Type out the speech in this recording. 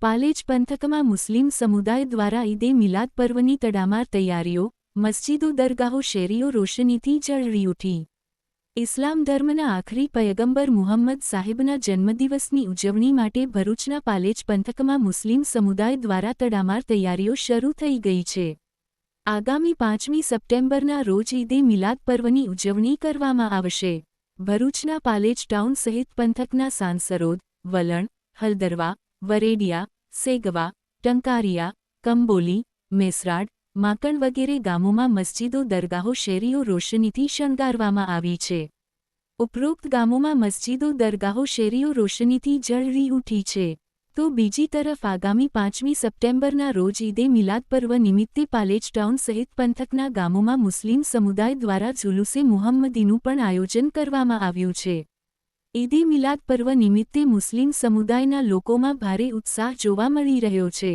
પાલેજ પંથકમાં મુસ્લિમ સમુદાય દ્વારા ઈદે મિલાદ પર્વની તડામાર તૈયારીઓ, મસ્જિદો દરગાહો શેરીઓ રોશનીથી જળરી ઉઠી. ઇસ્લામ ધર્મના આખરી પયગંબર મુહમ્મદ સાહેબના જન્મદિવસની ઉજવણી માટે ભરૂચના પાલેજ પંથકમાં મુસ્લિમ સમુદાય દ્વારા તડામાર તૈયારીઓ શરૂ થઈ ગઈ છે. આગામી પાંચમી સપ્ટેમ્બરના રોજ ઈદે મિલાદ પર્વની ઉજવણી કરવામાં આવશે. ભરૂચના પાલેજ ટાઉન સહિત પંથકના સાંસરોદ, વલણ, હલદરવા વરેડિયા, સેગવા, ટંકારિયા, કંબોલી, મેસરાડ, માકણ વગેરે ગામોમાં મસ્જિદો, દરગાહો, શેરીઓ રોશનીથી શણગારવામાં આવી છે. ઉપરોક્ત ગામોમાં મસ્જિદો, દરગાહો, શેરીઓ રોશનીથી જળરી ઉઠી છે. તો બીજી તરફ આગામી પાંચમી સપ્ટેમ્બરના રોજ ઈદે મિલાદ પર્વ નિમિત્તે પાલેજ ટાઉન સહિત પંથકના ગામોમાં મુસ્લિમ સમુદાય દ્વારા જુલુસે મુહમ્મદીનું પણ આયોજન કરવામાં આવ્યું છે. ઈદે મિલાદ પર્વ નિમિત્તે મુસ્લિમ સમુદાયના લોકોમાં ભારે ઉત્સાહ જોવા મળી રહ્યો છે.